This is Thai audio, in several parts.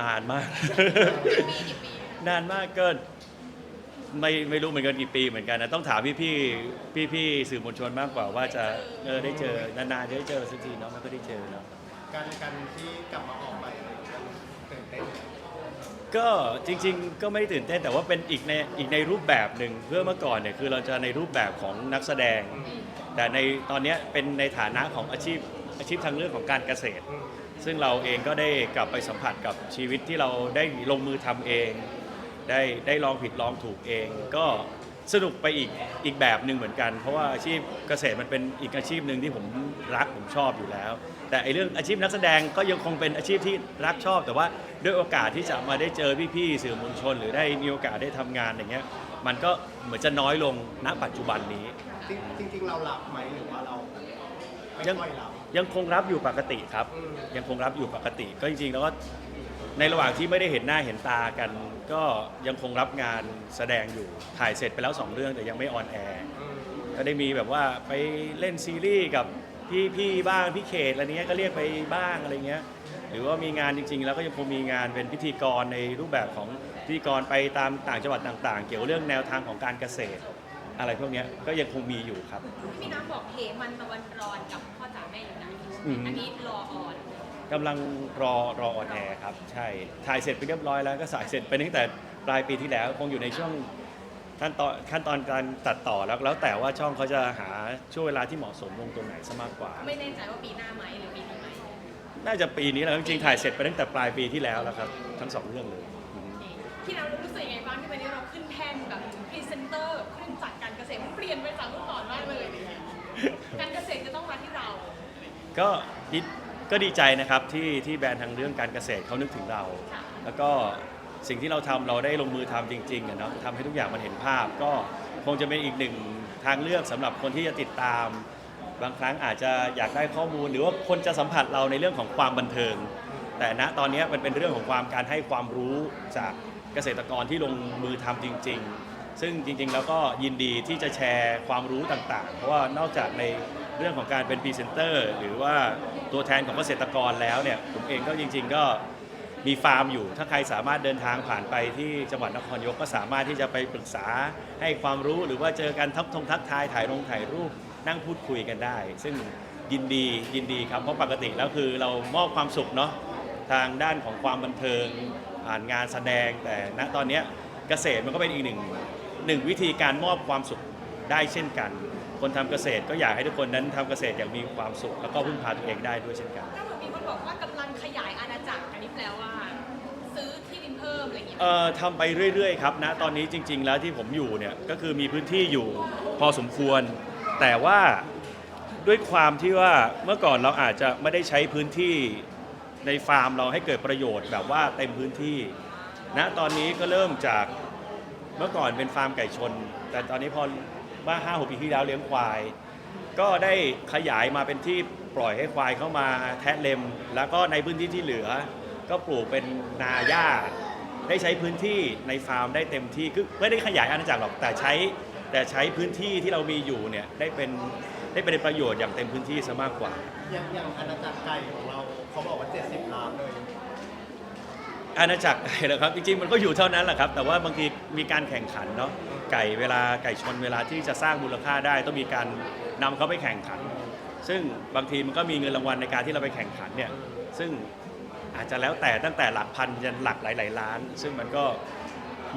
นานมากปีกี่ปีนานมากก็ไม่ไม่รู้เหมือนกันกี่ปีเหมือนกันนะต้องถามพี่พี่พี่พี่ๆสื่อมวลชนมากกว่าว่าจะเออได้เจอนานๆจะได้เจอสักทีเนาะไม่ก็ได้เจอเนาะ การการที่กลับมาออกใหม่ตื่นเต้นก็จริงๆก็ไม่ได้ตื่นเต้นแต่ว่าเป็นอีกในอีกในรูปแบบหนึ่งเพื่อเมื่อก่อนเนี่ยคือเราจะในรูปแบบของนักแสดง แต่ในตอนเนี้ยเป็นในฐานะของอาชีพอาชีพทางเรื่องของการเกษตร ซึ่งเราเองก็ได้กลับไปสัมผัสกับชีวิตที่เราได้ลงมือทำเอง ได้ได้ลองผิดลองถูกเอง ก็สนุกไปอีกอีกแบบหนึ่งเหมือนกัน เพราะว่าอาชีพเกษตรมันเป็นอีกอาชีพหนึ่งที่ผมรักผมชอบอยู่แล้ว แต่ไอเรื่องอาชีพนักแสดงก็ยังคงเป็นอาชีพที่รักชอบ แต่ว่าด้วยโอกาสที่จะมาได้เจอพี่ๆสื่อมวลชน หรือได้มีโอกาสได้ทำงานอย่างเงี้ยมันก็เหมือนจะน้อยลงณปัจจุบันนี้ จริงๆเรารับไหมหรือว่าเราไม่ยัง ค่อยรับ ยังคงรับอยู่ปกติครับอืมยังคงรับอยู่ปกติ ก็จริงๆแล้วก็ในระหว่างที่ไม่ได้เห็นหน้าเห็นตากัน ก็ยังคงรับงานแสดงอยู่ถ่ายเสร็จไปแล้วสองเรื่องแต่ยังไม่ออนแอร์อืมก็ได้มีแบบว่าไปเล่นซีรีส์กับพี่พี่บ้างพี่เขตอะไรเนี้ยก็เรียกไปบ้างอะไรเงี้ยหรือว่ามีงานจริง ๆ แล้วก็ยังคงมีงานเป็นพิธีกรในรูปแบบของพิธีกรไปตามต่างจังหวัดต่าง ๆ เกี่ยวเรื่องแนวทางของการเกษตร อะไรพวกเนี้ยก็ยังคงมีอยู่ครับ พี่น้ำบอกเหมันตะวันรอนกับพ่อจ๋าแม่อยู่ไหนอืม อันนี้รอออนกำลังรอรอออนแอร์ครับ ใช่ถ่ายเสร็จไปเรียบร้อยแล้วก็สายเสร็จไปตั้งแต่ปลายปีที่แล้วคงอยู่ในช่วงขั้นตอนขั้นตอนการตัดต่อแล้วแล้วแต่ว่าช่องเขาจะหาช่วงเวลาที่เหมาะสมลงตรงไหนซะมากกว่า ไม่แน่ใจว่าปีหน้าไหมหรือปีนี้ไหมน่าจะปีนี้แหล้วจริงๆถ่ายเสร็จไปตั้งแต่ปลายปีที่แล้วแล้วครับ ทั้งสองเรื่องเลยอืม พี่น้ำรู้สึกยังไง บ้างที่วันนี้เราขึ้นแท่นแบบพรีเซนเตอร์ผู้จัดการเกษตรมันเปลี่ยนไปจากเมื่อก่อนมากเลยการเกษตรจะต้องมาที่เรา ก็ดีก็ดีใจนะครับที่ที่แบรนด์ทางเรื่องการเกษตรเขานึกถึงเรา ค่ะ แล้วก็สิ่งที่เราทำเราได้ลงมือทำจริงๆอะเนาะทำให้ทุกอย่างมันเห็นภาพ ก็คงจะเป็นอีกหนึ่งทางเลือกสำหรับคนที่จะติดตาม บางครั้งอาจจะอยากได้ข้อมูล หรือว่าคนจะสัมผัสเราในเรื่องของความบันเทิง แต่ณตอนนี้มันเป็นเรื่องของความการให้ความรู้จาก เกษตรกรที่ลงมือทำจริง ๆ ซึ่งจริงๆ แล้วก็ยินดีที่จะแชร์ความรู้ต่างๆ เพราะว่านอกจากในเรื่องของการเป็นพรีเซนเตอร์ หรือว่าตัวแทนของเกษตรกรแล้วเนี่ยผมเองก็จริง ๆ ก็มีฟาร์มอยู่ ถ้าใครสามารถเดินทางผ่านไปที่จังหวัดนครยกก็สามารถที่จะไปปรึกษาให้ความรู้หรือว่าเจอกันทักทงทักทายถ่ายลงถ่ายรูปนั่งพูดคุยกันได้ ซึ่งยินดียินดีครับเพราะปกติแล้วคือเรามอบความสุขเนาะทางด้านของความบันเทิงผ่านงานแสดงแต่ณตอนเนี้ยเกษตรมันก็เป็นอีกหนึ่งหนึ่งวิธีการมอบความสุขได้เช่นกัน คนทำเกษตรก็อยากให้ทุกคนนั้นทำเกษตรอย่างมีความสุข แล้วก็พึ่งพาตัวเองได้ด้วยเช่นกัน ถ้าเหมือนมีคนบอกว่ากำลังขยายอาณาจักรอันนี้แปลว่า ซื้อที่ดินเพิ่มอะไรอย่างเงี้ยเอ่อทำไปเรื่อยๆครับนะตอนนี้จริง ๆ แล้วที่ผมอยู่เนี่ยก็คือมีพื้นที่อยู่พอสมควร แต่ว่าด้วยความที่ว่าเมื่อก่อนเราอาจจะไม่ได้ใช้พื้นที่ ในฟาร์มเราให้เกิดประโยชน์แบบว่าเต็มพื้นที่ณตอนนี้ก็เริ่มจากเมื่อก่อนเป็นฟาร์มไก่ชน แต่ตอนนี้พอว่าห้าหกปีที่แล้วเลี้ยงควาย ก็ได้ขยายมาเป็นที่ปล่อยให้ควายเข้ามาแทะเล็ม แล้วก็ในพื้นที่ที่เหลือ ก็ปลูกเป็นนาหญ้า ได้ใช้พื้นที่ในฟาร์มได้เต็มที่คือไม่ได้ขยายอาณาจักรหรอกแต่ใช้ แต่ใช้พื้นที่ที่เรามีอยู่เนี่ยได้เป็นได้เป็นประโยชน์อย่างเต็มพื้นที่ซะมากกว่า อย่างอย่างอาณาจักรไก่ของเรา เขาบอกว่า 70 ล้านเลย อาณาจักรไก่เหรอครับจริงๆมันก็อยู่เท่านั้นแหละครับ แต่ว่าบางทีมีการแข่งขันเนาะไก่เวลาไก่ชนเวลาที่จะสร้างมูลค่าได้ต้องมีการนำเขาไปแข่งขัน ซึ่งบางทีมันก็มีเงินรางวัลในการที่เราไปแข่งขันเนี่ยซึ่งอาจจะแล้วแต่ตั้งแต่หลักพันจนหลักหลายๆล้าน ซึ่งมันก็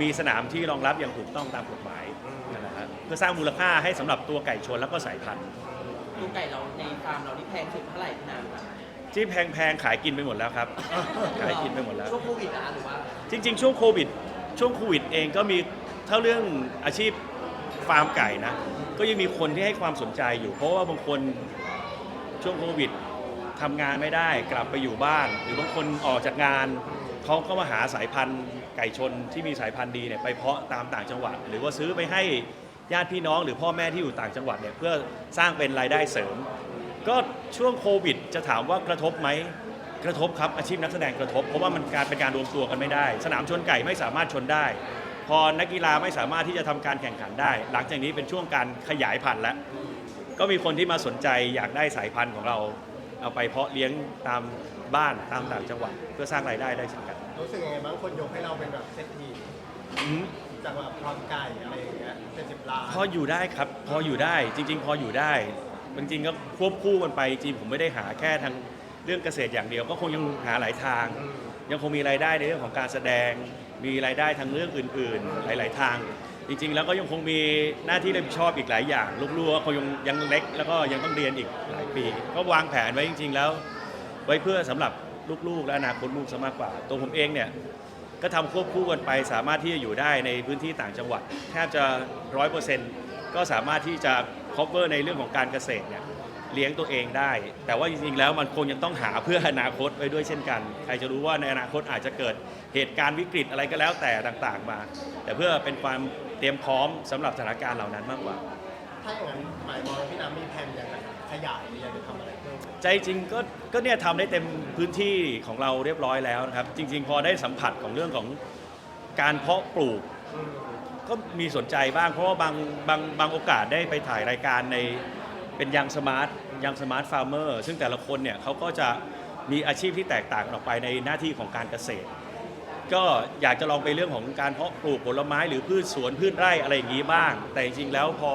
มีสนามที่รองรับอย่างถูกต้องตามกฎหมายนั่นแหละครับเพื่อสร้างมูลค่าให้สำหรับตัวไก่ชนแล้วก็สายพันธุ์ตัวไก่เราในฟาร์มเรานี่แพงสุดเท่าไหร่พี่น้ำครับ ที่แพงๆขายกินไปหมดแล้วครับ ขายกินไปหมดแล้ว ช่วงโควิดนะหรือว่าจริง ๆ ช่วงโควิด ช่วงโควิดเองก็มีเท่าเรื่องอาชีพฟาร์มไก่นะ ก็ยังมีคนที่ให้ความสนใจอยู่ เพราะว่าบางคนช่วงโควิดทำงานไม่ได้กลับไปอยู่บ้าน หรือบางคนออกจากงานเขาก็มาหาสายพันธุ์ไก่ชนที่มีสายพันธุ์ดีเนี่ยไปเพาะตามต่างจังหวัด หรือว่าซื้อไปให้ญาติพี่น้องหรือพ่อแม่ที่อยู่ต่างจังหวัดเนี่ยเพื่อสร้างเป็นรายได้เสริม ก็ ช่วงโควิด จะถามว่ากระทบไหมกระทบครับอาชีพนักแสดงกระทบ เพราะว่ามันการเป็นการรวมตัวกันไม่ได้ สนามชนไก่ไม่สามารถชนได้ พอนักกีฬาไม่สามารถที่จะทำการแข่งขันได้ หลังจากนี้เป็นช่วงการขยายพันธุ์แล้ว ก็มีคนที่มาสนใจอยากได้สายพันธุ์ของเรา เอาไปเพาะเลี้ยงตามบ้านตามต่างจังหวัดเพื่อสร้างรายได้ได้เช่นกันรู้สึกยังไงบ้างคนยกให้เราเป็นแบบเศรษฐีอืมจากแบบความไก่อะไรอย่างเงี้ยเจ็ดสิบล้านพออยู่ได้ครับ พออยู่ได้จริง ๆ พออยู่ได้ จริงๆก็ควบคู่กันไปจริงผมไม่ได้หาแค่ทางเรื่องเกษตรอย่างเดียว ก็คงยังหาหลายทางอืมยังคงมีรายได้ในเรื่องของการแสดง มีรายได้ทางเรื่องอื่น ๆ หลาย ๆ ทาง จริง ๆ แล้วก็ยังคงมีหน้าที่รับผิดชอบอีกหลายอย่างลูกๆก็คงยังยังเล็ก แล้วก็ยังต้องเรียนอีกหลายปี ก็วางแผนไว้จริง ๆ แล้ว ไว้เพื่อสำหรับลูกๆ และอนาคตลูกซะมากกว่า ตัวผมเองเนี่ยก็ทำควบคู่กันไป สามารถที่จะอยู่ได้ในพื้นที่ต่างจังหวัด แทบจะร้อยเปอร์เซ็นต์ก็สามารถที่จะ cover ในเรื่องของการเกษตรเนี่ยเลี้ยงตัวเองได้ แต่ว่าจริงๆแล้วมันคงยังต้องหาเพื่ออนาคตไว้ด้วยเช่นกัน ใครจะรู้ว่าในอนาคตอาจจะเกิดเหตุการณ์วิกฤตอะไรก็แล้วแต่ต่างๆมา แต่เพื่อเป็นความเตรียมพร้อมสำหรับสถานการณ์เหล่านั้นมากกว่า ถ้าอย่างนั้นหมายมองพี่น้ำมีแผนยังไงขยายหรืออยากจะทำอะไรเพิ่มใจจริงก็ก็เนี่ยทำได้เต็มพื้นที่ของเราเรียบร้อยแล้วนะครับ จริง ๆ พอได้สัมผัสของเรื่องของการเพาะปลูก อืม ก็มีสนใจบ้าง เพราะว่าบางบางบางโอกาสได้ไปถ่ายรายการในเป็นยังสมาร์ทยังสมาร์ทฟาร์มเมอร์ซึ่งแต่ละคนเนี่ยเขาก็จะมีอาชีพที่แตกต่างออกไปในหน้าที่ของการเกษตร ก็อยากจะลองไปเรื่องของการเพาะปลูกผลไม้หรือพืชสวนพืชไร่อะไรอย่างนี้บ้าง แต่จริงๆแล้วพอ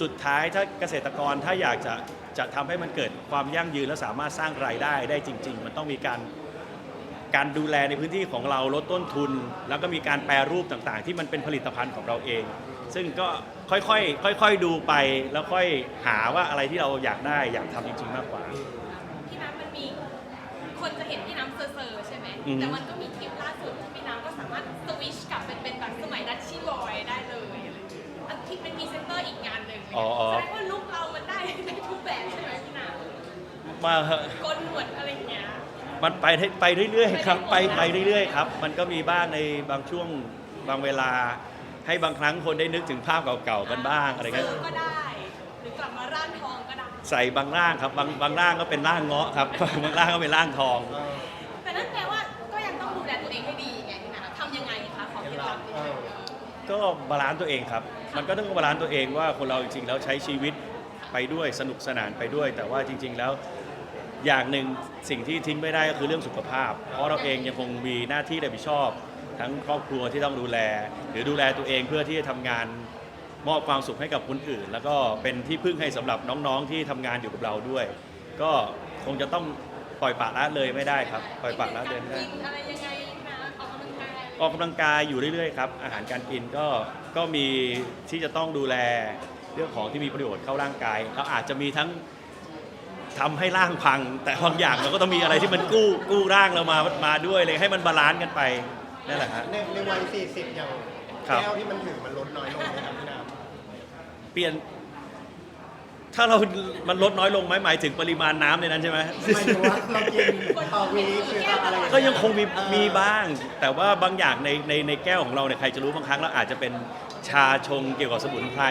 สุดท้ายถ้าเกษตรกรถ้าอยากจะจะทำให้มันเกิดความยั่งยืนและสามารถสร้างรายได้ได้จริง ๆ มันต้องมีการ การดูแลในพื้นที่ของเราลดต้นทุน แล้วก็มีการแปรรูปต่างๆ ที่มันเป็นผลิตภัณฑ์ของเราเอง ซึ่งก็ค่อยๆค่อยๆดูไปแล้วค่อยหาว่าอะไรที่เราอยากได้อยากทำจริงๆมากกว่า พี่น้ำมันมี คนจะเห็นพี่น้ำเซอร์ๆใช่ไหมอือฮึแต่มันก็มีคลิปล่าสุดที่พี่น้ำก็สามารถสวิชกลับเป็นเป็นแบบสมัยดัชชี่บอยได้เลยอะไรอย่างเงี้ยอันที่เป็นพรีเซนเตอร์อีกงานหนึ่งอ๋ออ๋อ แสดงว่าลุคเรามันได้ได้ทุกแบบใช่ไหมพี่น้ำมาเถอะ โกนหนวดอะไรอย่างเงี้ย มันไปให้ไปเรื่อยๆครับไปไปเรื่อยๆครับมันก็มีบ้างในบางช่วงบางเวลา ให้บางครั้งคนได้นึกถึงภาพเก่าๆกันบ้างอะไรเงี้ยเซอร์ก็ได้ หรือกลับมาร่างทองก็ได้ใส่บางร่างครับบางบางร่างก็เป็นร่างเงาะครับบางร่างก็เป็นร่างทองเออแต่นั่นแปลว่าก็ยังต้องดูแลตัวเองให้ดีไงพี่น้ำทำยังไงคะขอเคล็ดลับนิดนึงก็บาลานซ์ตัวเองครับ มันก็ต้องบาลานซ์ตัวเองว่าคนเราจริงๆแล้วใช้ชีวิตไปด้วยสนุกสนานไปด้วย แต่ว่าจริง ๆ แล้ว อย่างหนึ่งสิ่งที่ทิ้งไม่ได้ก็คือเรื่องสุขภาพ เพราะเราเองยังคงมีหน้าที่รับผิดชอบ ทั้งครอบครัวที่ต้องดูแล หรือดูแลตัวเองเพื่อที่จะทำงานมอบความสุขให้กับคนอื่น แล้วก็เป็นที่พึ่งให้สำหรับน้องๆที่ทำงานอยู่กับเราด้วย ก็คงจะต้องปล่อยปละละเลยไม่ได้ครับ ปล่อยปละละเลยไม่ได้ กินอะไรยังไงพี่น้ำออกกำลังกาย ออกกำลังกายอยู่เรื่อยๆครับ อาหารการกินก็ก็มีที่จะต้องดูแลเรื่องของที่มีประโยชน์เข้าร่างกายเราอาจจะมีทั้ง ทำให้ร่างพัง แต่บางอย่างเราก็ต้องมีอะไรที่มันกู้กู้ร่างเรามามาด้วยเลยให้มันบาลานซ์กันไปนั่นแหละฮะในในวัย40อย่างครับแก้วที่มันถือมันลดน้อยลงไหมครับพี่น้ำเปลี่ยน ถ้าเรา มันลดน้อยลงไหมหมายถึงปริมาณน้ำในนั้นใช่ไหม หมายถึงว่าเรากินต่อวีคหรือต่ออะไรอาเก็ยังคงมีเออมีบ้าง แต่ว่าบางอย่างในในในแก้วของเราเนี่ยใครจะรู้บางครั้งเราอาจจะเป็นชาชงเกี่ยวกับสมุนไพร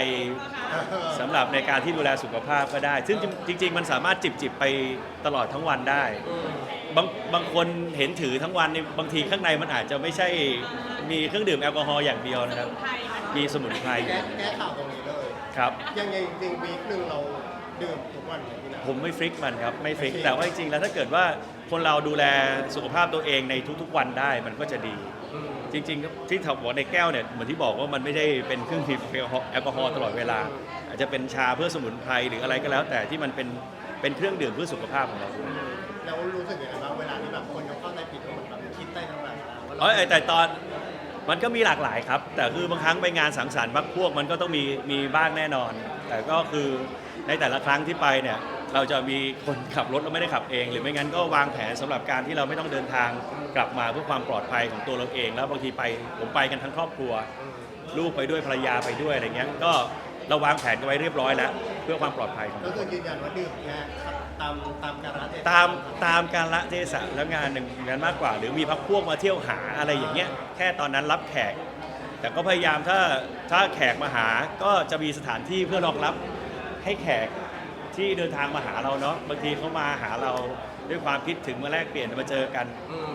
สำหรับในการที่ดูแลสุขภาพก็ได้ ซึ่งจริงๆมันสามารถจิบจิบๆไปตลอดทั้งวันได้ บางบางคนเห็นถือทั้งวันนี่บางทีข้างในมันอาจจะไม่ใช่มีเครื่องดื่มแอลกอฮอล์อย่างเดียวสนะครับมุนไพรมันมีสมุนไพรอแก้ยู่ แก้ข่าวตรงนี้เลย ครับ ยังไงจริงๆวีคหนึ่งเราดื่มทุกวันไหมพี่น้ำผมไม่ฟิกมันครับ ไม่ฟิก ไม่ฟิก แต่ว่าจริงๆแล้วถ้าเกิดว่าคนเราดูแลสุขภาพตัวเองในทุกๆวันได้มันก็จะดี อืม จริงๆที่ถบอกในแก้วเนี่ยเหมือนที่บอกว่ามันไม่ได้เป็นเครื่องดื่มแอลกอฮอล์ตลอดเวลา อาจจะเป็นชาเพื่อสมุนไพรหรืออะไรก็แล้วแต่ที่มันเป็นเป็นเครื่องดื่มเพื่อสุขภาพของเราด้วยแล้วรู้สึกยังไงบ้างเวลาที่แบบคนเขาเข้าใจผิดว่าเหมือนแบบคิดได้ทั้งหลายว่าอ๋อเราแต่ตอน มันก็มีหลากหลายครับ แต่คือบางครั้งไปงานสังสรรค์พักพวกมันก็ต้องมีมีบ้างแน่นอน แต่ก็คือในแต่ละครั้งที่ไปเนี่ยเราจะมีคนขับรถเราไม่ได้ขับเอง หรือไม่งั้นก็วางแผนสำหรับการที่เราไม่ต้องเดินทางกลับมาเพื่อความปลอดภัยของตัวเราเอง แล้วบางทีไปผมไปกันทั้งครอบครัว ลูกไปด้วยภรรยาไปด้วยอะไรเงี้ยก็เราวางแผนกันไว้เรียบร้อยแล้ว เพื่อความปลอดภัยของก็เราคือยืนยันว่าดื่มแค่ ตามตามการรัเทศะตามตามการละเทศะแล้วงานหนึ่งงานมากกว่า หรือมีพักพวกมาเที่ยวหาอะไรอย่างเงี้ยแค่ตอนนั้นรับแขก แต่ก็พยายามถ้าถ้าแขกมาหาก็จะมีสถานที่เพื่อรองรับให้แขกที่เดินทางมาหาเราเนาะบางทีเขามาหาเราด้วยความคิดถึงมาแลกเปลี่ยนมาเจอกัน อืม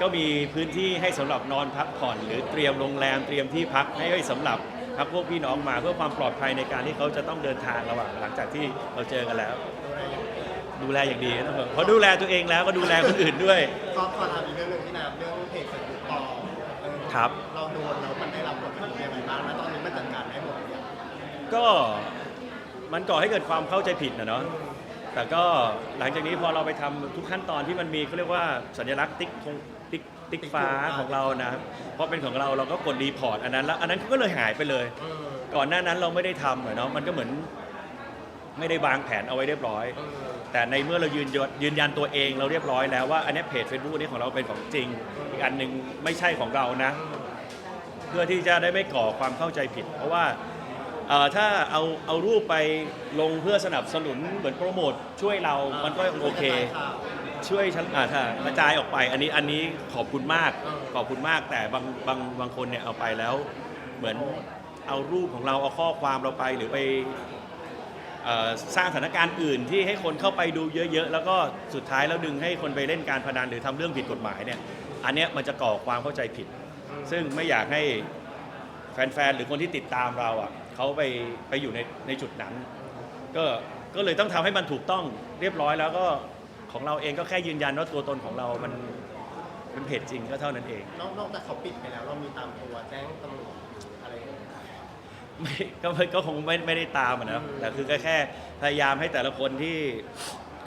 ก็มีพื้นที่ให้สำหรับนอนพักผ่อน หรือเตรียมโรงแรมเตรียมที่พักให้สำหรับพักพวกพี่น้องมาเพื่อความปลอดภัยในการที่เขาจะต้องเดินทางระหว่างหลังจากที่เราเจอกันแล้ว ดูแลอย่างดี ดูแลอย่างดีนะผมเพราะดูแลตัวเองแล้วก็ดูแลคนอื่นด้วยก็ขอถามอีกเรื่องหนึ่งที่น้ำเรื่องเพจเฟซบุ๊กปลอมเออครับ เราโดนแล้วมันได้รับผลกระทบยังไงบ้างแล้วตอนนี้มันจัดการได้หมดหรือยังก็มันก่อให้เกิดความเข้าใจผิดนะเนาะแต่ก็หลังจากนี้พอเราไปทำทุกขั้นตอนที่มันมีเขาเรียกว่าสัญลักษณ์ติ๊กธงติ๊กติ๊กฟ้าของเรานะเพราะเป็นของเราเราก็กดรีพอร์ตอันนั้นแล้วอันนั้นก็เลยหายไปเลย เออก่อนหน้านั้นเราไม่ได้ทำอะเนาะมันก็เหมือนไม่ได้วางแผนเอาไว้เรียบร้อย เออ แต่ในเมื่อเรายืนยันยืนยันตัวเองเราเรียบร้อยแล้วว่าอันนี้เพจ Facebook อันนี้ของเราเป็นของจริง อีกอันหนึ่งไม่ใช่ของเรานะ เพื่อที่จะได้ไม่ก่อความเข้าใจผิด เพราะว่าเอ่อถ้าเอาเอารูปไปลงเพื่อสนับสนุนเหมือนโปรโมทช่วยเรา มันก็โอเค ช่วยฉันอ่าถ้ากระจายออกไป อันนี้อันนี้ขอบคุณมากเออขอบคุณมาก แต่บางบางบางคนเนี่ยเอาไปแล้ว เหมือนเอารูปของเราเอาข้อความเราไปหรือไป เอ่อสร้างสถานการณ์อื่นที่ให้คนเข้าไปดูเยอะๆ แล้วก็สุดท้ายแล้วดึงให้คนไปเล่นการพนันหรือทำเรื่องผิดกฎหมายเนี่ยอันเนี้ยมันจะก่อความเข้าใจผิด ซึ่งไม่อยากให้แฟนๆ หรือคนที่ติดตามเราอะเขาไปไปอยู่ในในจุดนั้น ก็ก็เลยต้องทำให้มันถูกต้องเรียบร้อยแล้วก็ของเราเองก็แค่ยืนยันว่าตัวตนของเรามันเป็นเพจจริงก็เท่านั้นเอง นอกนอกจากเขาปิดไปแล้วเรามีตามตัวแจ้งตำรวจอะไรอ ไม่ก็ไม่ก็คงไม่ไม่ได้ตามอะนะอืมแต่คือก็แค่พยายามให้แต่ละคนที่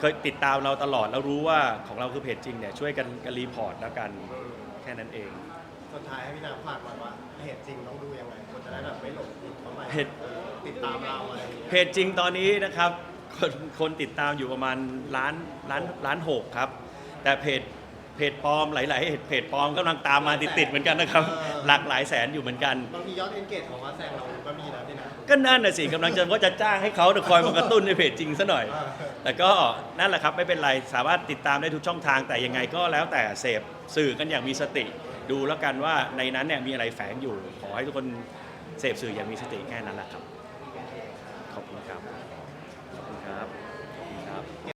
เคยติดตามเราตลอดแล้วรู้ว่าของเราคือเพจจริงเนี่ยช่วยกันกันรีพอร์ตแล้วกันเออแค่นั้นเอง สุดท้ายให้พี่น้ำฝากก่อนว่าเพจจริงต้องดูยังไงคนจะได้แบบไม่หลงผิดเข้าไปเพจออติดตามเราอะไรอย่างเงี้ยเพจจริงตอนนี้นะครับ คนคนติดตามอยู่ประมาณล้านล้านล้านหกครับ แต่เพจ เพจปลอมหลาย ๆเพจปลอมกำลังตามมาติดๆเหมือนกันนะครับหลากหลายแสนอยู่เหมือนกัน บางทียอดเอนเกจของว่าแซงเราก็มีนะพี่นะ ก็นั่นน่ะสิกำลังจะว่าจะจ้างให้เขาคอยมากระตุ้นในเพจจริงซะหน่อยอ่าแต่ก็นั่นแหละครับไม่เป็นไรสามารถติดตามได้ทุกช่องทางแต่ยังไงก็แล้วแต่เสพสื่อกันอย่างมีสติ ดูแล้วกันว่าในนั้นเนี่ยมีอะไรแฝงอยู่ ขอให้ทุกคนเสพสื่ออย่างมีสติแค่นั้นแหละครับข